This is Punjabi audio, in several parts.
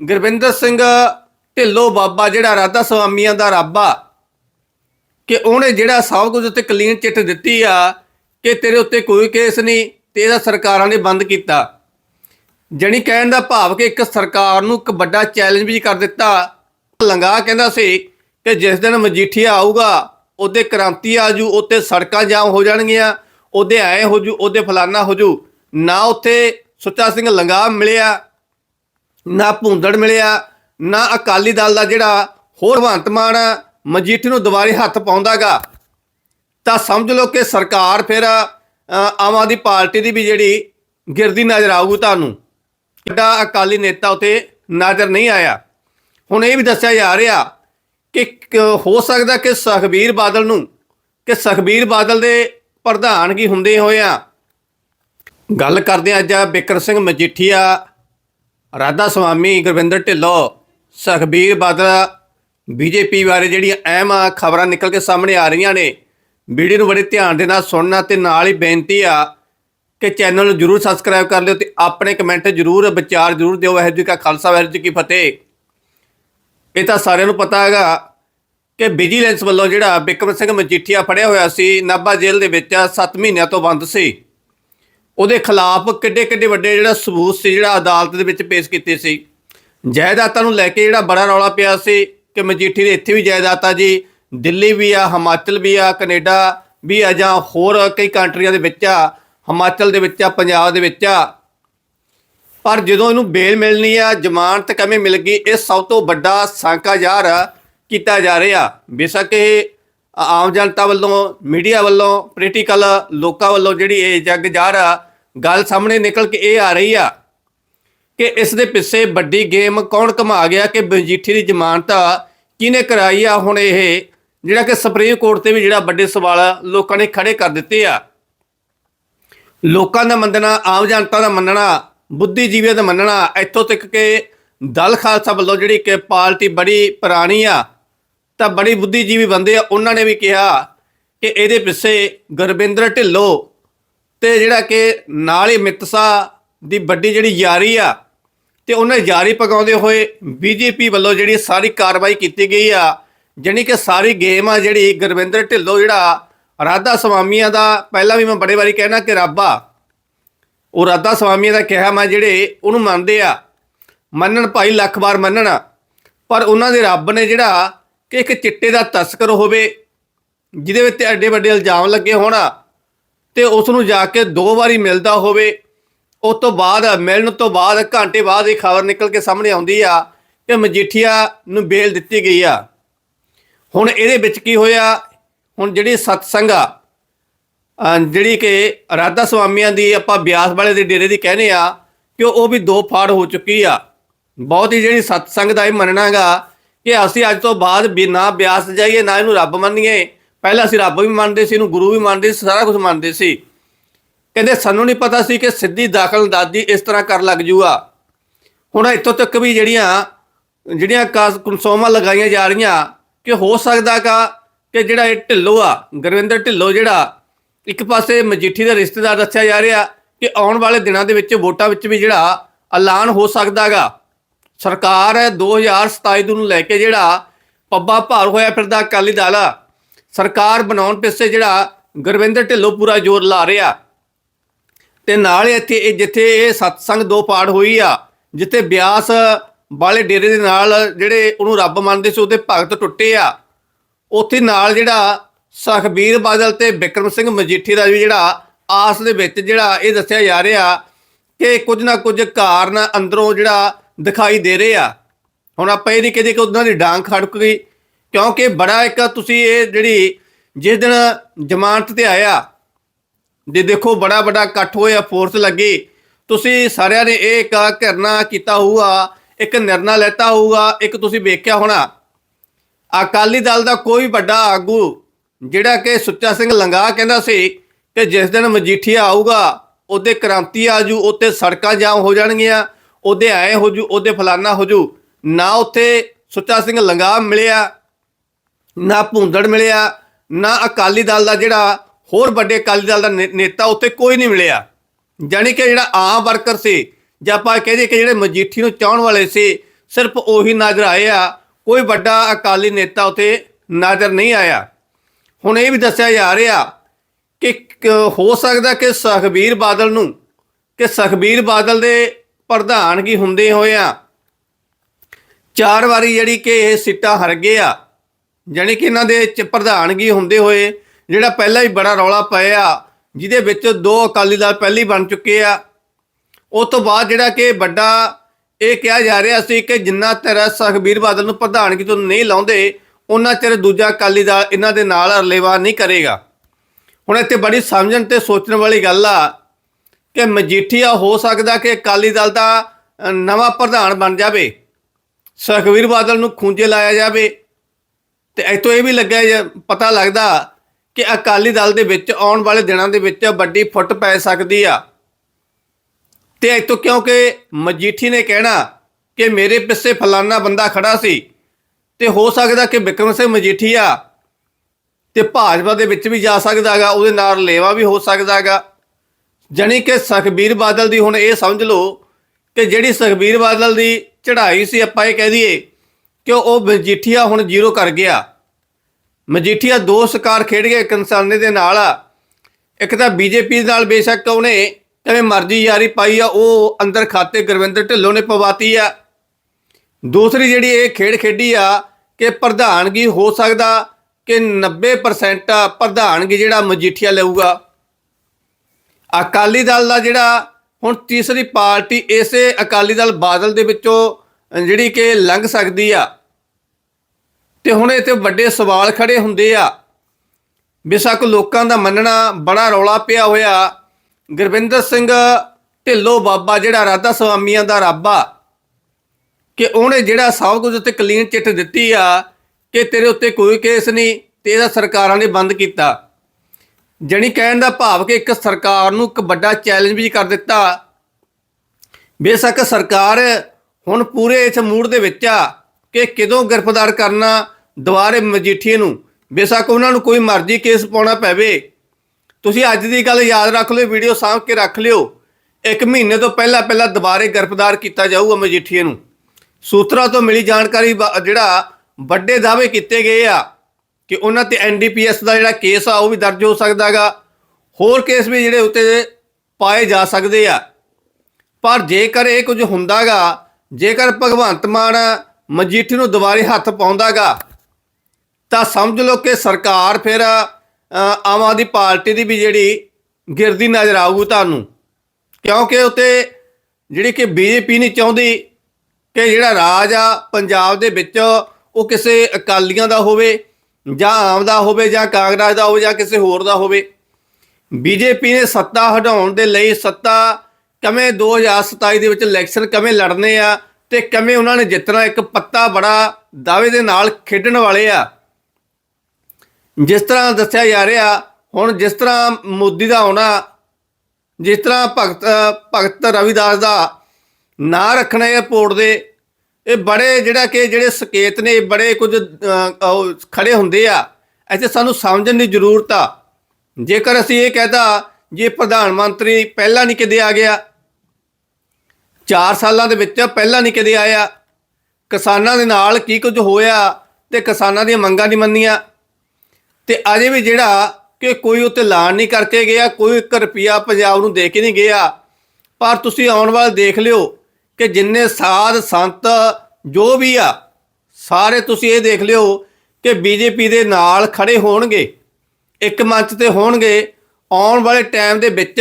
ਗੁਰਵਿੰਦਰ ਸਿੰਘ ਢਿੱਲੋਂ ਬਾਬਾ ਜਿਹੜਾ ਰਾਧਾ ਸੁਆਮੀਆਂ ਦਾ ਰੱਬ ਆ ਕਿ ਉਹਨੇ ਜਿਹੜਾ ਸਭ ਕੁਝ ਉੱਤੇ ਕਲੀਨ ਚਿੱਟ ਦਿੱਤੀ ਆ, ਕਿ ਤੇਰੇ ਉੱਤੇ ਕੋਈ ਕੇਸ ਨਹੀਂ, ਤੇ ਇਹਦਾ ਸਰਕਾਰਾਂ ਨੇ ਬੰਦ ਕੀਤਾ। ਜਣੀ ਕਹਿਣ ਦਾ ਭਾਵ ਕਿ ਇੱਕ ਸਰਕਾਰ ਨੂੰ ਇੱਕ ਵੱਡਾ ਚੈਲੰਜ ਵੀ ਕਰ ਦਿੱਤਾ। ਲੰਗਾ ਕਹਿੰਦਾ ਸੀ ਕਿ ਜਿਸ ਦਿਨ ਮਜੀਠੀਆ ਆਊਗਾ, ਉਹਦੇ ਕ੍ਰਾਂਤੀ ਆਜੂ ਉੱਤੇ ਸੜਕਾਂ ਜਾਮ ਹੋ ਜਾਣਗੀਆਂ, ਉਹਦੇ ਐ ਹੋ ਜੂ ਉਹਦੇ ਫਲਾਨਾ ਹੋ ਜੂ ਨਾ ਉੱਥੇ ਸੁੱਚਾ ਸਿੰਘ ਲੰਗਾ ਮਿਲਿਆ ਨਾ ਭੁੰਦੜ ਮਿਲਿਆ ਨਾ ਅਕਾਲੀ ਦਲ ਦਾ ਜਿਹੜਾ ਹੋਰ ਭਗਵੰਤ ਮਾਨ ਆ, ਮਜੀਠੀ ਨੂੰ ਦੁਬਾਰੇ ਹੱਥ ਪਾਉਂਦਾਗਾ। ਤਾਂ ਸਮਝ ਲਓ ਕਿ ਸਰਕਾਰ ਫਿਰ ਆਮ ਆਦਮੀ ਪਾਰਟੀ ਦੀ ਵੀ ਜਿਹੜੀ ਗਿਰਦੀ ਨਜ਼ਰ ਆਊਗੀ ਤੁਹਾਨੂੰ। ਵੱਡਾ ਅਕਾਲੀ ਨੇਤਾ ਉਤੇ ਨਜ਼ਰ ਨਹੀਂ ਆਇਆ। ਹੁਣ ਇਹ ਵੀ ਦੱਸਿਆ ਜਾ ਰਿਹਾ ਕਿ ਹੋ ਸਕਦਾ ਕਿ ਸੁਖਬੀਰ ਬਾਦਲ ਨੂੰ ਕਿ ਸੁਖਬੀਰ ਬਾਦਲ ਦੇ ਪ੍ਰਧਾਨਗੀ ਹੁੰਦੇ ਹੋਇਆ ਗੱਲ ਕਰਦੇ ਹਾਂ ਅੱਜ ਬਿਕਰ ਸਿੰਘ ਮਜੀਠੀਆ ਰਾਧਾ ਸੁਆਮੀ ਗੁਰਵਿੰਦਰ ਢਿੱਲੋਂ, ਸੁਖਬੀਰ ਬਾਦਲ, ਬੀਜੇਪੀ ਬਾਰੇ ਜਿਹੜੀਆਂ ਅਹਿਮ ਖਬਰਾਂ ਨਿਕਲ ਕੇ ਸਾਹਮਣੇ ਆ ਰਹੀਆਂ ਨੇ, ਵੀਡੀਓ ਨੂੰ ਬੜੇ ਧਿਆਨ ਦੇ ਨਾਲ ਸੁਣਨਾ ਤੇ ਨਾਲ ਹੀ ਬੇਨਤੀ ਆ ਕਿ ਚੈਨਲ ਨੂੰ ਜਰੂਰ ਸਬਸਕ੍ਰਾਈਬ ਕਰ ਲਿਓ ਤੇ ਆਪਣੇ ਕਮੈਂਟ ਜਰੂਰ ਵਿਚਾਰ ਜਰੂਰ ਦਿਓ। ਵਾਹਿਗੁਰੂ ਜੀ ਕਾ ਖਾਲਸਾ, ਵਾਹਿਗੁਰੂ ਜੀ ਕੀ ਫਤਿਹ। ਇਹ ਤਾਂ ਸਾਰਿਆਂ ਨੂੰ ਪਤਾ ਹੈਗਾ ਕਿ ਵਿਜੀਲੈਂਸ ਵੱਲੋਂ ਜਿਹੜਾ ਬਿਕਰਮ ਸਿੰਘ ਮਜੀਠੀਆ ਫੜਿਆ ਹੋਇਆ ਸੀ, ਨਾਭਾ ਜੇਲ੍ਹ ਦੇ ਵਿੱਚ 7 ਮਹੀਨਿਆਂ ਤੋਂ ਬੰਦ ਸੀ। ਉਹਦੇ ਖਿਲਾਫ ਕਿੱਡੇ ਕਿੱਡੇ ਵੱਡੇ ਜਿਹੜਾ ਸਬੂਤ ਸੀ, ਜਿਹੜਾ ਅਦਾਲਤ ਦੇ ਵਿੱਚ ਪੇਸ਼ ਕੀਤੇ ਸੀ। ਜਾਇਦਾਦਾਂ ਨੂੰ ਲੈ ਕੇ ਜਿਹੜਾ ਬੜਾ ਰੌਲਾ ਪਿਆ ਸੀ ਕਿ ਮਜੀਠੀ ਦੇ ਇੱਥੇ ਵੀ ਜਾਇਦਾਦਾਂ ਜੀ, ਦਿੱਲੀ ਵੀ ਆ, ਹਿਮਾਚਲ ਵੀ ਆ, ਕੈਨੇਡਾ ਵੀ ਆ ਜਾਂ ਹੋਰ ਕਈ ਕੰਟਰੀਆਂ ਦੇ ਵਿੱਚ ਆ, ਹਿਮਾਚਲ ਦੇ ਵਿੱਚ ਆ, ਪੰਜਾਬ ਦੇ ਵਿੱਚ ਆ। ਪਰ ਜਦੋਂ ਇਹਨੂੰ ਬੇਲ ਮਿਲਣੀ ਆ, ਜ਼ਮਾਨਤ ਕਿਵੇਂ ਮਿਲ ਗਈ, ਇਹ ਸਭ ਤੋਂ ਵੱਡਾ ਸਾਂਕਾ ਜ਼ਾਹਰ ਕੀਤਾ ਜਾ ਰਿਹਾ। ਬੇਸ਼ੱਕ ਇਹ ਆਮ ਜਨਤਾ ਵੱਲੋਂ, ਮੀਡੀਆ ਵੱਲੋਂ ਪੋਲੀਟੀਕਲ ਲੋਕਾਂ ਵੱਲੋਂ ਜਿਹੜੀ ਇਹ ਜੱਗ ਜ਼ਾਹਰ ਆ, ਗੱਲ ਸਾਹਮਣੇ ਨਿਕਲ ਕੇ ਇਹ ਆ ਰਹੀ ਆ ਕਿ ਇਸ ਦੇ ਪਿੱਛੇ ਵੱਡੀ ਗੇਮ ਕੌਣ ਕਮਾ ਗਿਆ ਕਿ ਮਜੀਠੀ ਦੀ ਜ਼ਮਾਨਤ ਕਿਹਨੇ ਕਰਾਈ ਆ ਹੁਣ ਇਹ, ਜਿਹੜਾ ਕਿ ਸੁਪਰੀਮ ਕੋਰਟ ਤੇ ਵੀ ਜਿਹੜਾ ਵੱਡੇ ਸਵਾਲ ਲੋਕਾਂ ਨੇ ਖੜੇ ਕਰ ਦਿੱਤੇ ਆ। ਲੋਕਾਂ ਦਾ ਮੰਨਣਾ, ਆਮ ਜਨਤਾ ਦਾ ਮੰਨਣਾ, ਬੁੱਧੀਜੀਵੀਆਂ ਦਾ ਮੰਨਣਾ, ਇੱਥੋਂ ਤੱਕ ਕਿ ਦਲ ਖਾਲਸਾ ਵੱਲੋਂ ਜਿਹੜੀ ਕਿ ਪਾਰਟੀ ਬੜੀ ਪੁਰਾਣੀ ਆ ਤਾਂ ਬੜੀ ਬੁੱਧੀਜੀਵੀ ਬੰਦੇ ਆ। ਉਹਨਾਂ ਨੇ ਵੀ ਕਿਹਾ ਕਿ ਇਹਦੇ ਪਿੱਛੇ ਗੁਰਵਿੰਦਰ ਢਿੱਲੋਂ ਤੇ ਜਿਹੜਾ ਕਿ ਨਾਲ ਹੀ ਮਿੱਤਸਾ ਦੀ ਵੱਡੀ ਜਿਹੜੀ ਯਾਰੀ ਆ, ਤੇ ਉਹਨਾਂ ਯਾਰੀ ਪਕਾਉਂਦੇ ਹੋਏ ਬੀਜੇਪੀ ਵੱਲੋਂ ਜਿਹੜੀ ਸਾਰੀ ਕਾਰਵਾਈ ਕੀਤੀ ਗਈ ਆ। ਜਾਣੀ ਕਿ ਸਾਰੀ ਗੇਮ ਆ ਜਿਹੜੀ ਗੁਰਵਿੰਦਰ ਢਿੱਲੋਂ ਜਿਹੜਾ ਰਾਧਾ ਸੁਆਮੀਆਂ ਦਾ, ਪਹਿਲਾਂ ਵੀ ਮੈਂ ਬੜੇ ਵਾਰੀ ਕਹਿਣਾ ਕਿ ਰੱਬ ਆ। ਉਹ ਰਾਧਾ ਸੁਆਮੀਆਂ ਦਾ ਕਿਹਾ ਮੈਂ ਜਿਹੜੇ ਉਹਨੂੰ ਮੰਨਦੇ ਆ। ਮੰਨਣ ਭਾਈ ਲੱਖ ਵਾਰ ਮੰਨਣ ਪਰ ਉਹਨਾਂ ਦੇ ਰੱਬ ਨੇ ਜਿਹੜਾ ਕਿ ਇੱਕ ਚਿੱਟੇ ਦਾ ਤਸਕਰ ਹੋਵੇ, ਜਿਹਦੇ ਵਿੱਚ ਐਡੇ ਵੱਡੇ ਇਲਜ਼ਾਮ ਲੱਗੇ ਹੋਣ, ਤੇ ਉਸ ਨੂੰ ਜਾ ਕੇ ਦੋ ਵਾਰੀ ਮਿਲਦਾ ਹੋਵੇ, ਉਸ ਤੋਂ ਬਾਅਦ, ਮਿਲਣ ਤੋਂ ਬਾਅਦ, ਘੰਟੇ ਬਾਅਦ ਇਹ ਖਬਰ ਨਿਕਲ ਕੇ ਸਾਹਮਣੇ ਆਉਂਦੀ ਆ ਕਿ ਮਜੀਠੀਆ ਨੂੰ ਬੇਲ ਦਿੱਤੀ ਗਈ ਆ। ਹੁਣ ਇਹਦੇ ਵਿੱਚ ਕੀ ਹੋਇਆ? ਹੁਣ ਜਿਹੜੀ ਸਤਸੰਗ ਆ ਜਿਹੜੀ ਕਿ ਰਾਧਾ ਸੁਆਮੀਆਂ ਦੀ ਆਪਾਂ ਬਿਆਸ ਵਾਲੇ ਦੇ ਡੇਰੇ ਦੀ ਕਹਿੰਦੇ ਆ, ਕਿ ਉਹ ਵੀ ਦੋ ਫਾੜ ਹੋ ਚੁੱਕੀ ਆ। ਬਹੁਤ ਹੀ ਜਿਹੜੀ ਸਤਸੰਗ ਦਾ ਇਹ ਮੰਨਣਾਗਾ ਕਿ ਅਸੀਂ ਅੱਜ ਤੋਂ ਬਾਅਦ ਬਿਨਾ ਬਿਆਸ ਜਾਈਏ, ਨਾ ਇਹਨੂੰ ਰੱਬ ਮੰਨੀਏ। ਪਹਿਲਾਂ ਅਸੀਂ ਰੱਬ ਵੀ ਮੰਨਦੇ ਸੀ, ਇਹਨੂੰ ਗੁਰੂ ਵੀ ਮੰਨਦੇ ਸੀ, ਸਾਰਾ ਕੁਝ ਮੰਨਦੇ ਸੀ। ਕਹਿੰਦੇ ਸਾਨੂੰ ਨਹੀਂ ਪਤਾ ਸੀ ਕਿ ਸਿੱਧੀ ਦਾਖਲ ਦਾਦੀ ਇਸ ਤਰ੍ਹਾਂ ਕਰ ਲੱਗ ਜੂਗਾ ਹੁਣ ਇੱਥੋਂ ਤੱਕ ਵੀ ਜਿਹੜੀਆਂ ਜਿਹੜੀਆਂ ਕਾਸ ਕਨਸੋਮਾਂ ਲਗਾਈਆਂ ਜਾ ਰਹੀਆਂ, ਕਿ ਹੋ ਸਕਦਾ ਸਕਦਾਗਾ ਕਿ ਜਿਹੜਾ ਇਹ ਢਿੱਲੋਂ ਆ, ਗੁਰਵਿੰਦਰ ਢਿੱਲੋਂ ਜਿਹੜਾ, ਇੱਕ ਪਾਸੇ ਮਜੀਠੀ ਦਾ ਰਿਸ਼ਤੇਦਾਰ ਦੱਸਿਆ ਜਾ ਰਿਹਾ ਕਿ ਆਉਣ ਵਾਲੇ ਦਿਨਾਂ ਦੇ ਵਿੱਚ ਵੋਟਾਂ ਵਿੱਚ ਵੀ ਜਿਹੜਾ, ਐਲਾਨ ਹੋ ਸਕਦਾਗਾ ਸਰਕਾਰ 2027 ਨੂੰ ਲੈ ਕੇ ਜਿਹੜਾ ਪੱਬਾ ਭਾਰ ਹੋਇਆ ਫਿਰਦਾ, ਅਕਾਲੀ ਦਲ। ਸਰਕਾਰ ਬਣਾਉਣ ਪਿੱਛੇ ਜਿਹੜਾ ਗੁਰਵਿੰਦਰ ਢਿੱਲੋਂ ਪੂਰਾ ਜ਼ੋਰ ਲਾ ਰਿਹਾ। ਤੇ ਨਾਲ ਇੱਥੇ ਇਹ ਜਿੱਥੇ ਇਹ ਸਤਸੰਗ ਦੋ ਪਾੜ ਹੋਈ ਆ, ਜਿੱਥੇ ਬਿਆਸ ਵਾਲੇ ਡੇਰੇ ਦੇ ਨਾਲ ਜਿਹੜੇ ਉਹਨੂੰ ਰੱਬ ਮੰਨਦੇ ਸੀ, ਉਹਦੇ ਭਗਤ ਟੁੱਟੇ ਆ। ਉੱਥੇ ਨਾਲ ਜਿਹੜਾ ਸੁਖਬੀਰ ਬਾਦਲ ਤੇ ਬਿਕਰਮ ਸਿੰਘ ਮਜੀਠੀ ਦਾ ਵੀ ਜਿਹੜਾ ਆਸ ਦੇ ਵਿੱਚ ਜਿਹੜਾ ਇਹ ਦੱਸਿਆ ਜਾ ਰਿਹਾ ਕਿ ਕੁਝ ਨਾ ਕੁਝ ਕਾਰਨ ਅੰਦਰੋਂ ਜਿਹੜਾ ਦਿਖਾਈ ਦੇ ਰਹੇ ਆ। ਹੁਣ ਆਪਾਂ ਇਹ ਨਹੀਂ ਕਹਿੰਦੇ ਕਿ ਉਹਨਾਂ ਦੀ ਡਾਂਗ ਖੜਕ ਗਈ। ਕਿਉਂਕਿ ਬੜਾ ਇੱਕ ਤੁਸੀਂ ਇਹ ਜਿਹੜੀ ਜਿਸ ਦਿਨ ਜ਼ਮਾਨਤ ਤੇ ਆਇਆ, ਜੇ ਦੇਖੋ ਬੜਾ ਵੱਡਾ ਇਕੱਠ ਹੋਇਆ ਫੋਰਸ ਲੱਗੀ। ਤੁਸੀਂ ਸਾਰਿਆਂ ਨੇ ਇਹ ਇੱਕ ਕਰਨਾ ਕੀਤਾ ਹੋਊਗਾ, ਇੱਕ ਨਿਰਣਾ ਲੈਤਾ ਹੋਊਗਾ, ਇੱਕ ਤੁਸੀਂ ਵੇਖਿਆ ਹੋਣਾ। ਅਕਾਲੀ ਦਲ ਦਾ ਕੋਈ ਵੱਡਾ ਆਗੂ, ਜਿਹੜਾ ਕਿ ਸੁੱਚਾ ਸਿੰਘ ਲੰਗਾ ਕਹਿੰਦਾ ਸੀ ਕਿ ਜਿਸ ਦਿਨ ਮਜੀਠੀਆ ਆਊਗਾ, ਉਹਦੇ ਕ੍ਰਾਂਤੀ ਆਜੂ ਉੱਤੇ ਸੜਕਾਂ ਜਾਮ ਹੋ ਜਾਣਗੀਆਂ। ਉਹਦੇ ਐ ਹੋ ਜੂ ਉਹਦੇ ਫਲਾਨਾ ਹੋ ਜੂ ਨਾ ਉੱਥੇ ਸੁੱਚਾ ਸਿੰਘ ਲੰਗਾਮ ਮਿਲਿਆ, ਨਾ ਭੁੰਦੜ ਮਿਲਿਆ, ਨਾ ਅਕਾਲੀ ਦਲ ਦਾ ਜਿਹੜਾ ਹੋਰ ਵੱਡੇ ਅਕਾਲੀ ਦਲ ਦਾ ਨੇਤਾ ਉੱਥੇ ਕੋਈ ਨਹੀਂ ਮਿਲਿਆ। ਜਾਣੀ ਕਿ ਜਿਹੜਾ ਆਮ ਵਰਕਰ ਸੀ, ਜਾਂ ਆਪਾਂ ਕਹਦੇ ਕਿ ਜਿਹੜੇ ਮਜੀਠੀ ਨੂੰ ਚਾਹਣ ਵਾਲੇ ਸੀ, ਸਿਰਫ ਉਹੀ ਨਜ਼ਰ ਆਏ ਆ, ਕੋਈ ਵੱਡਾ ਅਕਾਲੀ ਨੇਤਾ ਉੱਥੇ ਨਜ਼ਰ ਨਹੀਂ ਆਇਆ। ਹੁਣ ਇਹ ਵੀ ਦੱਸਿਆ ਜਾ ਰਿਹਾ ਕਿ, ਹੋ ਸਕਦਾ ਕਿ ਸੁਖਬੀਰ ਬਾਦਲ ਨੂੰ, ਕਿ ਸੁਖਬੀਰ ਬਾਦਲ ਦੇ ਪ੍ਰਧਾਨਗੀ ਹੁੰਦੇ ਹੋਇਆ ਚਾਰ ਵਾਰੀ ਜਿਹੜੀ ਕਿ ਇਹ ਸੀਟਾਂ ਹਰ ਗਏ ਆ। ਜਾਣੀ ਕਿ ਇਹਨਾਂ ਦੇ ਚ ਪ੍ਰਧਾਨਗੀ ਹੁੰਦੇ ਹੋਏ, ਜਿਹੜਾ ਪਹਿਲਾਂ ਹੀ ਬੜਾ ਰੌਲਾ ਪਿਆ ਜਿਹਦੇ ਵਿੱਚ ਦੋ ਅਕਾਲੀ ਦਲ ਪਹਿਲੀ ਬਣ ਚੁੱਕੇ ਆ। ਉਸ ਤੋਂ ਬਾਅਦ ਜਿਹੜਾ ਕਿ ਵੱਡਾ ਇਹ ਕਿਹਾ ਜਾ ਰਿਹਾ ਸੀ ਕਿ ਜਿੰਨਾ ਤੇਰਾ ਸੁਖਬੀਰ ਬਾਦਲ ਨੂੰ ਪ੍ਰਧਾਨਗੀ ਤੋਂ ਨਹੀਂ ਲਾਉਂਦੇ ਉਹਨਾਂ ਚਿਰ ਦੂਜਾ ਅਕਾਲੀ ਦਲ ਇਹਨਾਂ ਦੇ ਨਾਲ ਅਰਲੇਵਾ ਨਹੀਂ ਕਰੇਗਾ। ਹੁਣ ਇੱਥੇ ਬੜੀ ਸਮਝਣ ਤੇ ਸੋਚਣ ਵਾਲੀ ਗੱਲ ਆ ਕਿ ਮਜੀਠੀਆ ਹੋ ਸਕਦਾ ਕਿ ਅਕਾਲੀ ਦਲ ਦਾ ਨਵਾਂ ਪ੍ਰਧਾਨ ਬਣ ਜਾਵੇ। ਸੁਖਬੀਰ ਬਾਦਲ ਨੂੰ ਖੂੰਜੇ ਲਾਇਆ ਜਾਵੇ। ਤੇ ਇੱਥੋਂ ਇਹ ਵੀ ਲੱਗਿਆ ਪਤਾ ਲੱਗਦਾ ਕਿ ਅਕਾਲੀ ਦਲ ਦੇ ਵਿੱਚ ਆਉਣ ਵਾਲੇ ਦਿਨਾਂ ਦੇ ਵਿੱਚ ਵੱਡੀ ਫੁੱਟ ਪੈ ਸਕਦੀ ਆ। ਤੇ ਇੱਥੋਂ ਕਿਉਂਕਿ ਮਜੀਠੀ ਨੇ ਕਹਿਣਾ ਕਿ ਮੇਰੇ ਪਿੱਛੇ ਫਲਾਨਾ ਬੰਦਾ ਖੜਾ ਸੀ ਤੇ ਹੋ ਸਕਦਾ ਕਿ ਵਿਕਰਮ ਸਿੰਘ ਮਜੀਠੀਆ ਤੇ ਭਾਜਪਾ ਦੇ ਵਿੱਚ ਵੀ ਜਾ ਸਕਦਾਗਾ ਉਹਦੇ ਨਾਲ ਲੇਵਾ ਵੀ ਹੋ ਸਕਦਾਗਾ ਜਾਣੀ ਕਿ ਸੁਖਬੀਰ ਬਾਦਲ ਦੀ ਹੁਣ ਇਹ ਸਮਝ ਲਓ ਕਿ ਜਿਹੜੀ ਸੁਖਬੀਰ ਬਾਦਲ ਦੀ ਚੜ੍ਹਾਈ ਸੀ, ਆਪਾਂ ਇਹ ਕਹਿ ਦਈਏ ਕਿ ਉਹ ਮਜੀਠੀਆ ਹੁਣ ਜ਼ੀਰੋ ਕਰ ਗਿਆ। ਮਜੀਠੀਆ ਦੋ ਸਕਾਰ ਖੇਡ ਗਿਆ ਕਿਸਾਨੇ ਦੇ ਨਾਲ ਆ, ਇੱਕ ਤਾਂ ਬੀਜੇਪੀ ਨਾਲ ਬੇਸ਼ੱਕ ਉਹਨੇ ਕਿਵੇਂ ਮਰਜ਼ੀ ਯਾਰੀ ਪਾਈ ਆ, ਉਹ ਅੰਦਰ ਖਾਤੇ ਗੁਰਵਿੰਦਰ ਢਿੱਲੋਂ ਨੇ ਪਵਾਤੀ ਆ। ਦੂਸਰੀ ਜਿਹੜੀ ਇਹ ਖੇਡ ਖੇਡੀ ਆ ਕਿ ਪ੍ਰਧਾਨਗੀ ਹੋ ਸਕਦਾ ਕਿ 90% ਪ੍ਰਧਾਨਗੀ ਜਿਹੜਾ ਮਜੀਠੀਆ ਲਊਗਾ। ਅਕਾਲੀ ਦਲ ਦਾ ਜਿਹੜਾ ਹੁਣ ਤੀਸਰੀ ਪਾਰਟੀ ਇਸੇ ਅਕਾਲੀ ਦਲ ਬਾਦਲ ਦੇ ਵਿੱਚੋਂ ਜਿਹੜੀ ਕਿ ਲੰਘ ਸਕਦੀ ਆ। ਤੇ ਹੁਣ ਇੱਥੇ ਵੱਡੇ ਸਵਾਲ ਖੜੇ ਹੁੰਦੇ ਆ ਬੇਸ਼ੱਕ ਲੋਕਾਂ ਦਾ ਮੰਨਣਾ ਬੜਾ ਰੌਲਾ ਪਿਆ ਹੋਇਆ। ਗੁਰਵਿੰਦਰ ਸਿੰਘ ਢਿੱਲੋਂ ਬਾਬਾ ਜਿਹੜਾ ਰਾਧਾ ਸੁਆਮੀਆਂ ਦਾ ਰੱਬ ਆ ਕਿ ਉਹਨੇ ਜਿਹੜਾ ਸਭ ਕੁਝ ਉੱਤੇ ਕਲੀਨ ਚਿੱਟ ਦਿੱਤੀ ਆ ਕਿ ਤੇਰੇ ਉੱਤੇ ਕੋਈ ਕੇਸ ਨਹੀਂ ਤੇ ਇਹਦਾ ਸਰਕਾਰਾਂ ਨੇ ਬੰਦ ਕੀਤਾ। ਜਣੀ ਕਹਿਣ ਦਾ ਭਾਵ ਕਿ ਇੱਕ ਸਰਕਾਰ ਨੂੰ ਇੱਕ ਵੱਡਾ ਚੈਲੰਜ ਵੀ ਕਰ ਦਿੱਤਾ। ਬੇਸ਼ੱਕ ਸਰਕਾਰ ਹੁਣ ਪੂਰੇ ਇਸ ਮੂਡ ਦੇ ਵਿੱਚ ਆ ਕਿ ਕਿਦੋਂ ਗ੍ਰਿਫਤਾਰ ਕਰਨਾ ਦੁਬਾਰੇ ਮਜੀਠੀਏ ਨੂੰ। ਬੇਸ਼ੱਕ ਉਹਨਾਂ ਨੂੰ ਕੋਈ ਮਰਜ਼ੀ ਕੇਸ ਪਾਉਣਾ ਪਵੇ। ਤੁਸੀਂ ਅੱਜ ਦੀ ਗੱਲ ਯਾਦ ਰੱਖ ਲਿਓ ਵੀਡੀਓ ਸਾਂਭ ਕੇ ਰੱਖ ਲਿਓ। ਇੱਕ ਮਹੀਨੇ ਤੋਂ ਪਹਿਲਾਂ ਪਹਿਲਾਂ ਦੁਬਾਰੇ ਗ੍ਰਿਫਤਾਰ ਕੀਤਾ ਜਾਊਗਾ ਮਜੀਠੀਏ ਨੂੰ। ਸੂਤਰਾਂ ਤੋਂ ਮਿਲੀ ਜਾਣਕਾਰੀ ਜਿਹੜਾ ਵੱਡੇ ਦਾਅਵੇ ਕੀਤੇ ਗਏ ਆ। ਕਿ ਉਹਨਾਂ ਤੇ ਐਨਡੀਪੀਐਸ ਦਾ ਜਿਹੜਾ ਕੇਸ ਆ, ਉਹ ਵੀ ਦਰਜ ਹੋ ਸਕਦਾਗਾ ਹੋਰ ਕੇਸ ਵੀ ਜਿਹੜੇ ਉੱਤੇ ਪਾਏ ਜਾ ਸਕਦੇ ਆ। ਪਰ ਜੇਕਰ ਇਹ ਕੁਝ ਹੁੰਦਾਗਾ ਜੇਕਰ ਭਗਵੰਤ ਮਾਨ ਮਜੀਠੀ ਨੂੰ ਦੁਬਾਰੇ ਹੱਥ ਪਾਉਂਦਾਗਾ ਤਾਂ ਸਮਝ ਲਓ ਕਿ ਸਰਕਾਰ ਫਿਰ ਆਮ ਆਦਮੀ ਪਾਰਟੀ ਦੀ ਵੀ ਜਿਹੜੀ ਗਿਰਦੀ ਨਜ਼ਰ ਆਊਗੀ ਤੁਹਾਨੂੰ। ਕਿਉਂਕਿ ਉਤੇ ਜਿਹੜੀ ਕਿ ਬੀਜੇਪੀ ਨਹੀਂ ਚਾਹੁੰਦੀ ਕਿ ਜਿਹੜਾ ਰਾਜ ਆ, ਪੰਜਾਬ ਦੇ ਵਿੱਚ ਉਹ ਕਿਸੇ ਅਕਾਲੀਆਂ ਦਾ ਹੋਵੇ ਜਾਂ ਆਮ ਦਾ ਹੋਵੇ ਜਾਂ ਕਾਂਗਰਸ ਦਾ ਹੋਵੇ ਜਾਂ ਕਿਸੇ ਹੋਰ ਦਾ ਹੋਵੇ, ਬੀਜੇਪੀ ਨੇ ਸੱਤਾ ਹਟਾਉਣ ਦੇ ਲਈ ਸੱਤਾ ਕਿਵੇਂ 2027 ਦੇ ਵਿੱਚ ਇਲੈਕਸ਼ਨ ਕਿਵੇਂ ਲੜਨੇ ਆ ਤੇ ਕਿਵੇਂ ਉਹਨਾਂ ਨੇ ਜਿੱਤਣਾ, ਇੱਕ ਪੱਤਾ ਬੜਾ ਦਾਅਵੇ ਦੇ ਨਾਲ ਖੇਡਣ ਵਾਲੇ ਆ। ਜਿਸ ਤਰ੍ਹਾਂ ਦੱਸਿਆ ਜਾ ਰਿਹਾ, ਹੁਣ ਜਿਸ ਤਰ੍ਹਾਂ ਮੋਦੀ ਦਾ ਆਉਣਾ, ਜਿਸ ਤਰ੍ਹਾਂ ਭਗਤ ਭਗਤ ਰਵਿਦਾਸ ਦਾ ਨਾਂ ਰੱਖਣਾ ਏਅਰਪੋਰਟ ਦੇ ਇਹ ਬੜੇ ਜਿਹੜਾ ਕਿ ਜਿਹੜੇ ਸੰਕੇਤ ਨੇ ਬੜੇ ਕੁਝ ਅਹ, ਖੜੇ ਹੁੰਦੇ ਆ। ਇੱਥੇ ਸਾਨੂੰ ਸਮਝਣ ਦੀ ਜ਼ਰੂਰਤ ਆ। ਜੇਕਰ ਅਸੀਂ ਇਹ ਕਹਦਾ ਜੇ ਪ੍ਰਧਾਨ ਮੰਤਰੀ ਪਹਿਲਾਂ ਨਹੀਂ ਕਿਤੇ ਆ ਗਿਆ 4 ਸਾਲਾਂ ਦੇ ਵਿੱਚ ਪਹਿਲਾਂ ਨਹੀਂ ਕਿਤੇ ਆਇਆ ਕਿਸਾਨਾਂ ਦੇ ਨਾਲ ਕੀ ਕੁਝ ਹੋਇਆ ਤੇ ਕਿਸਾਨਾਂ ਦੀਆਂ ਮੰਗਾਂ ਨਹੀਂ ਮੰਨੀਆਂ ਤੇ ਅਜੇ ਵੀ ਜਿਹੜਾ ਕਿ ਕੋਈ ਉੱਤੇ ਲਾਣ ਨਹੀਂ ਕਰਕੇ ਗਿਆ ਕੋਈ 1 ਰੁਪਿਆ ਪੰਜਾਬ ਨੂੰ ਦੇ ਕੇ ਨਹੀਂ ਗਿਆ ਪਰ ਤੁਸੀਂ ਆਉਣ ਵਾਲੇ ਦੇਖ ਲਿਓ ਕਿ ਜਿੰਨੇ ਸਾਧ, ਸੰਤ ਜੋ ਵੀ ਆ, ਸਾਰੇ ਤੁਸੀਂ ਇਹ ਦੇਖ ਲਿਓ ਕਿ ਬੀਜੇਪੀ ਦੇ ਨਾਲ ਖੜੇ ਹੋਣਗੇ, ਇੱਕ ਮੰਚ ਤੇ ਹੋਣਗੇ, ਆਉਣ ਵਾਲੇ ਟਾਈਮ ਦੇ ਵਿੱਚ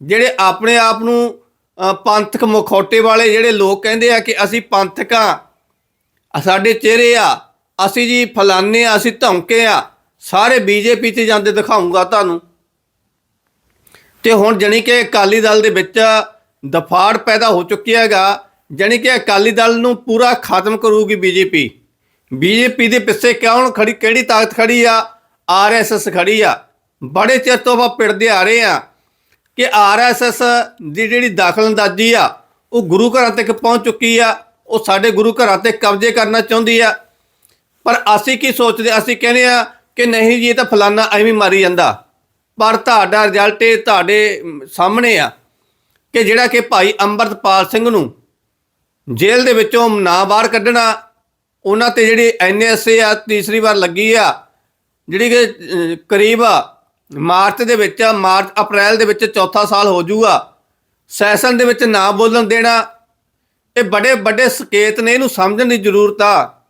ਜਿਹੜੇ ਆਪਣੇ ਆਪ ਨੂੰ ਪੰਥਕ ਮੁਖੌਟੇ ਵਾਲੇ ਜਿਹੜੇ ਲੋਕ ਕਹਿੰਦੇ ਆ ਕਿ ਅਸੀਂ ਪੰਥਕ ਆ ਸਾਡੇ ਚਿਹਰੇ ਆ, ਅਸੀਂ ਜੀ ਫਲਾਨੇ ਆ, ਅਸੀਂ ਧੌਂਕੇ ਆ, ਸਾਰੇ ਬੀਜੇਪੀ 'ਚ ਜਾਂਦੇ ਦਿਖਾਉਂਗਾ ਤੁਹਾਨੂੰ। ਤੇ ਹੁਣ ਜਣੀ ਕਿ ਅਕਾਲੀ ਦਲ ਦੇ ਵਿੱਚ ਦਫਾੜ ਪੈਦਾ ਹੋ ਚੁੱਕਿਆ ਹੈਗਾ, ਜਣੀ ਕਿ ਅਕਾਲੀ ਦਲ ਨੂੰ ਪੂਰਾ ਖਤਮ ਕਰੂਗੀ ਬੀਜੇਪੀ। ਬੀਜੇਪੀ ਦੇ ਪਿੱਛੇ ਕੌਣ ਖੜੀ, ਕਿਹੜੀ ਤਾਕਤ ਖੜੀ ਆ? ਆਰਐਸਐਸ ਖੜੀ ਆ। ਬੜੇ ਚਿਰ ਤੋਂ ਆਪਾਂ ਪਿੜਦੇ ਆ ਰਹੇ ਆ ਕਿ ਆਰਐਸਐਸ ਦੀ ਜਿਹੜੀ ਦਖਲਅੰਦਾਜ਼ੀ ਆ, ਉਹ ਗੁਰੂ ਘਰਾਂ ਤੱਕ ਪਹੁੰਚ ਚੁੱਕੀ ਆ। ਉਹ ਸਾਡੇ ਗੁਰੂ ਘਰਾਂ ਤੇ ਕਬਜ਼ੇ ਕਰਨਾ ਚਾਹੁੰਦੀ ਆ। ਪਰ ਅਸੀਂ ਕੀ ਸੋਚਦੇ, ਅਸੀਂ ਕਹਿੰਦੇ ਆ ਕਿ ਨਹੀਂ ਜੀ, ਇਹ ਤਾਂ ਫਲਾਨਾ ਐਵੇਂ ਮਾਰੀ ਜਾਂਦਾ। ਪਰ ਤੁਹਾਡਾ ਰਿਜ਼ਲਟ ਇਹ ਤੁਹਾਡੇ ਸਾਹਮਣੇ ਆ। ਕਿ ਜਿਹੜਾ ਕਿ ਭਾਈ ਅੰਮ੍ਰਿਤਪਾਲ ਸਿੰਘ ਨੂੰ ਜੇਲ੍ਹ ਦੇ ਵਿੱਚੋਂ ਨਾ ਬਾਹਰ ਕੱਢਣਾ, ਉਹਨਾਂ ਤੇ ਜਿਹੜੀ ਐਨਐਸਏ ਆ ਤੀਸਰੀ ਵਾਰ ਲੱਗੀ ਆ, ਜਿਹੜੀ ਕਿ ਕਰੀਬ ਮਾਰਚ ਦੇ ਵਿੱਚ ਮਾਰਚ ਅਪ੍ਰੈਲ ਦੇ ਵਿੱਚ ਚੌਥਾ ਸਾਲ ਹੋ ਜਾਊਗਾ ਸੈਸ਼ਨ ਦੇ ਵਿੱਚ ਨਾ ਬੋਲਣ ਦੇਣਾ, ਇਹ ਬੜੇ ਵੱਡੇ ਸੰਕੇਤ ਨੇ, ਇਹਨੂੰ ਸਮਝਣ ਦੀ ਜ਼ਰੂਰਤ ਆ।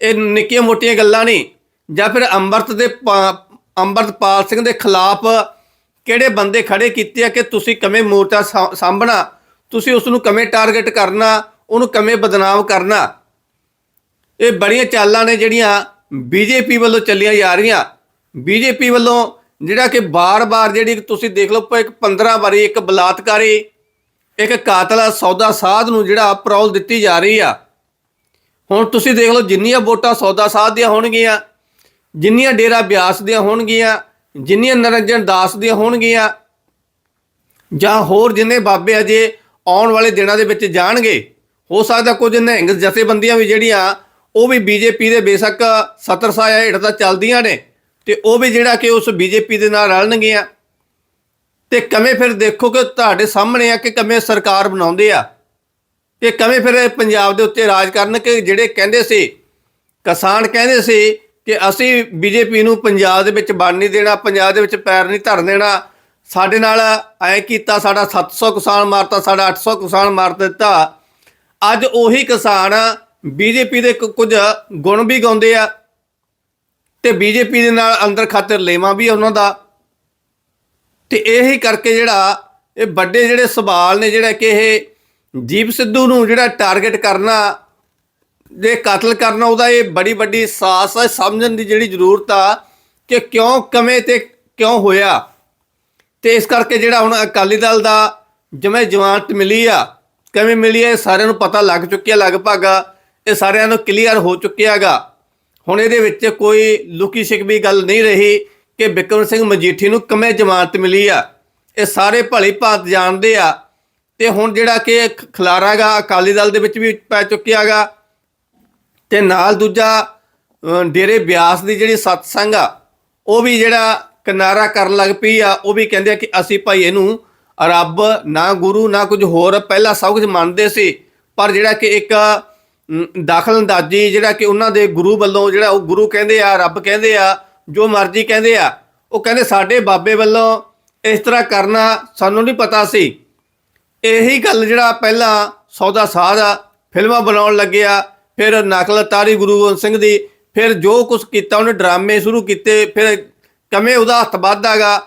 ਇਹ ਨਿੱਕੀਆਂ ਮੋਟੀਆਂ ਗੱਲਾਂ ਨਹੀਂ, ਜਾਂ ਫਿਰ ਅੰਮ੍ਰਿਤ ਦੇ ਪਾ- ਅੰਮ੍ਰਿਤਪਾਲ ਸਿੰਘ ਦੇ ਖਿਲਾਫ ਕਿਹੜੇ ਬੰਦੇ ਖੜੇ ਕੀਤੇ ਆ ਕਿ ਤੁਸੀਂ ਕਿਵੇਂ ਮੋਰਚਾ ਸਾ- ਸਾਂਭਣਾ, ਤੁਸੀਂ ਉਸ ਨੂੰ ਕਿਵੇਂ ਟਾਰਗੇਟ ਕਰਨਾ, ਉਹਨੂੰ ਕਿਵੇਂ ਬਦਨਾਮ ਕਰਨਾ? ਇਹ ਬੜੀਆਂ ਚਾਲਾਂ ਨੇ ਜਿਹੜੀਆਂ ਬੀਜੇਪੀ ਵੱਲੋਂ ਚੱਲੀਆਂ ਜਾ ਰਹੀਆਂ। ਬੀਜੇਪੀ ਵੱਲੋਂ ਜਿਹੜਾ ਕਿ ਬਾਰ-ਬਾਰ ਜਿਹੜੀ ਤੁਸੀਂ ਦੇਖ ਲਓ, ਇੱਕ 15 ਵਾਰੀ ਇੱਕ ਬਲਾਤਕਾਰੀ, ਇੱਕ ਕਾਤਲਾ ਸੌਦਾ ਸਾਧ ਨੂੰ ਜਿਹੜਾ ਪਰੌਲ ਦਿੱਤੀ ਜਾ ਰਹੀ ਆ। ਹੁਣ ਤੁਸੀਂ ਦੇਖ ਲਓ, ਜਿੰਨੀਆਂ ਵੋਟਾਂ ਸੌਦਾ ਸਾਧ ਦੀਆਂ ਹੋਣਗੀਆਂ, ਜਿੰਨੀਆਂ ਡੇਰਾ ਬਿਆਸ ਦੀਆਂ ਹੋਣਗੀਆਂ ਜਿੰਨੀਆਂ ਨਰੰਜਨ ਦਾਸ ਦੀਆਂ ਹੋਣਗੀਆਂ ਜਾਂ ਹੋਰ ਜਿੰਨੇ ਬਾਬੇ ਅਜੇ ਆਉਣ ਵਾਲੇ ਦਿਨਾਂ ਦੇ ਵਿੱਚ ਜਾਣਗੇ, ਹੋ ਸਕਦਾ ਕੁਝ ਨਿਹੰਗ ਜਥੇਬੰਦੀਆਂ ਵੀ ਜਿਹੜੀਆਂ, ਉਹ ਵੀ ਬੀਜੇਪੀ ਦੇ ਬੇਸ਼ੱਕ ਸਤਰ ਸਾਇਆ ਹੇਠ ਤਾਂ ਚੱਲਦੀਆਂ ਨੇ ਤੇ ਉਹ ਵੀ ਜਿਹੜਾ ਕਿ ਉਸ ਬੀਜੇਪੀ ਦੇ ਨਾਲ ਰਲਣਗੀਆਂ। ਤੇ ਕਵੇਂ ਫਿਰ ਦੇਖੋ ਕਿ ਤੁਹਾਡੇ ਸਾਹਮਣੇ ਆ ਕਿ ਕਵੇਂ ਸਰਕਾਰ ਬਣਾਉਂਦੇ ਆ? ਕਿ ਕਵੇਂ ਫਿਰ ਪੰਜਾਬ ਦੇ ਉੱਤੇ ਰਾਜ ਕਰਨ ਕਿ ਜਿਹੜੇ ਕਹਿੰਦੇ ਸੀ, ਕਿਸਾਨ ਕਹਿੰਦੇ ਸੀ ਕਿ ਅਸੀਂ ਬੀਜੇਪੀ ਨੂੰ ਪੰਜਾਬ ਦੇ ਵਿੱਚ ਵੜ ਨਹੀਂ ਦੇਣਾ, ਪੰਜਾਬ ਦੇ ਵਿੱਚ ਪੈਰ ਨਹੀਂ ਧਰਨ ਦੇਣਾ। ਸਾਡੇ ਨਾਲ ਐ ਕੀਤਾ, ਸਾਡਾ 700 ਕਿਸਾਨ ਮਾਰਤਾ, ਸਾਡਾ 800 ਕਿਸਾਨ ਮਾਰ ਦਿੱਤਾ। ਅੱਜ ਉਹੀ ਕਿਸਾਨ ਬੀਜੇਪੀ ਦੇ ਕੁ- ਕੁਝ ਗੁਣ ਵੀ ਗਾਉਂਦੇ ਆ ਤੇ ਬੀਜੇਪੀ ਦੇ ਨਾਲ ਅੰਦਰ ਖਾਤਰ ਲੇਵਾ ਵੀ ਉਹਨਾਂ ਦਾ। ਤੇ ਇਹੀ ਕਰਕੇ ਜਿਹੜਾ ਇਹ ਵੱਡੇ ਜਿਹੜੇ ਸਵਾਲ ਨੇ, ਜਿਹੜਾ ਕਿ ਇਹ ਜੀਪ ਸਿੱਧੂ ਨੂੰ ਜਿਹੜਾ ਟਾਰਗੇਟ ਕਰਨਾ ਦੇ ਕਤਲ ਕਰਨਾ, ਉਹਦਾ ਇਹ ਬੜੀ ਵੱਡੀ ਸਾਸ ਹੈ ਸਮਝਣ ਦੀ ਜਿਹੜੀ ਜ਼ਰੂਰਤ ਆ ਕਿ ਕਿਉਂ, ਕਵੇਂ ਤੇ ਕਿਉਂ ਹੋਇਆ। ਤੇ ਇਸ ਕਰਕੇ ਜਿਹੜਾ ਹੁਣ ਅਕਾਲੀ ਦਲ ਦਾ ਜਿਵੇਂ ਜਮਾਨਤ ਮਿਲੀ ਆ, ਕਿਵੇਂ ਮਿਲੀ ਹੈ ਇਹ ਸਾਰਿਆਂ ਨੂੰ ਪਤਾ ਲੱਗ ਚੁੱਕਿਆ ਲਗਭਗ। ਇਹ ਸਾਰਿਆਂ ਨੂੰ ਕਲੀਅਰ ਹੋ ਚੁੱਕਿਆਗਾ ਹੁਣ ਇਹਦੇ ਵਿੱਚ ਕੋਈ ਲੁਕੀ ਛਿਪੀ ਗੱਲ ਨਹੀਂ ਰਹੀ ਕਿ ਬਿਕਰਮ ਸਿੰਘ ਮਜੀਠੀ ਨੂੰ ਕਿਵੇਂ ਜਮਾਨਤ ਮਿਲੀ ਆ। ਇਹ ਸਾਰੇ ਭਲੀ ਭਾਂਤ ਜਾਣਦੇ ਆ। ਤੇ ਹੁਣ ਜਿਹੜਾ ਕਿ ਇਹ ਖ- ਅਕਾਲੀ ਦਲ ਦੇ ਵਿੱਚ ਵੀ ਪੈ ਚੁੱਕਿਆਗਾ ਤੇ ਨਾਲ ਦੂਜਾ ਡੇਰੇ ਬਿਆਸ ਦੀ ਜਿਹੜੀ ਸਤਸੰਗ ਆ, ਉਹ ਵੀ ਜਿਹੜਾ ਕਿਨਾਰਾ ਕਰਨ ਲੱਗ ਪਈ ਆ, ਉਹ ਵੀ ਕਹਿੰਦੇ ਆ ਕਿ ਅਸੀਂ ਭਾਈ ਇਹਨੂੰ ਰੱਬ ਨਾ ਗੁਰੂ ਨਾ ਕੁਝ ਹੋਰ, ਪਹਿਲਾਂ ਸਭ ਕੁਝ ਮੰਨਦੇ ਸੀ, ਪਰ ਜਿਹੜਾ ਕਿ ਇੱਕ ਦਾਖਲ ਅੰਦਾਜ਼ੀ ਜਿਹੜਾ ਕਿ ਉਹਨਾਂ ਦੇ ਗੁਰੂ ਵੱਲੋਂ ਜਿਹੜਾ ਉਹ ਗੁਰੂ ਕਹਿੰਦੇ ਆ, ਰੱਬ ਕਹਿੰਦੇ ਆ, ਜੋ ਮਰਜ਼ੀ ਕਹਿੰਦੇ ਆ, ਉਹ ਕਹਿੰਦੇ ਸਾਡੇ ਬਾਬੇ ਵੱਲੋਂ ਇਸ ਤਰ੍ਹਾਂ ਕਰਨਾ ਸਾਨੂੰ ਨਹੀਂ ਪਤਾ ਸੀ। ਇਹੀ ਗੱਲ ਜਿਹੜਾ ਪਹਿਲਾਂ ਸੌਦਾ ਸਾਧ ਆ, ਫਿਲਮਾਂ ਬਣਾਉਣ ਲੱਗਿਆ ਫਿਰ ਨਕਲ ਤਾਰੀ ਗੁਰੂ ਗੋਬਿੰਦ ਸਿੰਘ ਦੀ, ਫਿਰ ਜੋ ਕੁਝ ਕੀਤਾ ਉਹਨੇ ਡਰਾਮੇ ਸ਼ੁਰੂ ਕੀਤੇ, ਫਿਰ ਕਮੇ ਉਹਦਾ ਹੱਥ ਵੱਧਦਾਗਾ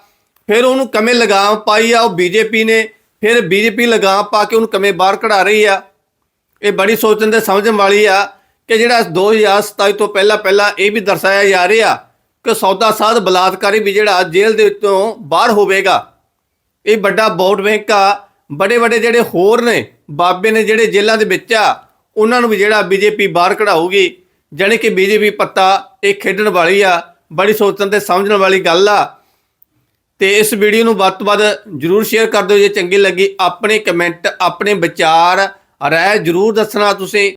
ਫਿਰ ਉਹਨੂੰ ਕਮੇ ਲਗਾਮ ਪਾਈ ਆ, ਉਹ ਬੀਜੇਪੀ ਨੇ, ਫਿਰ ਬੀਜੇਪੀ ਲਗਾਮ ਪਾ ਕੇ ਉਹਨੂੰ ਕਮੇ ਬਾਹਰ ਕਢਾ ਰਹੀ ਆ। ਇਹ ਬੜੀ ਸੋਚਣ ਤੇ ਸਮਝਣ ਵਾਲੀ ਆ ਕਿ ਜਿਹੜਾ 2027 ਤੋਂ ਪਹਿਲਾਂ ਪਹਿਲਾਂ ਇਹ ਵੀ ਦਰਸਾਇਆ ਜਾ ਰਿਹਾ ਕਿ ਸੌਦਾ ਸਾਧ ਬਲਾਤਕਾਰੀ ਵੀ ਜਿਹੜਾ ਜੇਲ੍ਹ ਦੇ ਵਿੱਚੋਂ ਬਾਹਰ ਹੋਵੇਗਾ। ਇਹ ਵੱਡਾ ਵੋਟ ਬੈਂਕ ਆ ਬੜੇ ਵੱਡੇ ਜਿਹੜੇ ਹੋਰ ਨੇ, ਬਾਬੇ ਨੇ ਜਿਹੜੇ ਜੇਲ੍ਹਾਂ ਦੇ ਵਿੱਚ ਆ ਉਹਨਾਂ ਨੂੰ ਵੀ ਜਿਹੜਾ ਬੀਜੇਪੀ ਬਾਹਰ ਕਢਾਊਗੀ, ਜਾਣੀ ਕਿ ਬੀਜੇਪੀ ਪੱਤਾ ਇਹ ਖੇਡਣ ਵਾਲੀ ਆ, ਬੜੀ ਸੋਚਣ ਤੇ ਸਮਝਣ ਵਾਲੀ ਗੱਲ ਆ। ਤੇ ਇਸ ਵੀਡੀਓ ਨੂੰ ਵੱਧ ਤੋਂ ਵੱਧ ਜਰੂਰ ਸ਼ੇਅਰ ਕਰ ਦਿਓ ਜੇ ਚੰਗੀ ਲੱਗੀ। ਆਪਣੇ ਕਮੈਂਟ ਆਪਣੇ ਵਿਚਾਰ ਰਾਏ ਜਰੂਰ ਦੱਸਣਾ ਤੁਸੀਂ।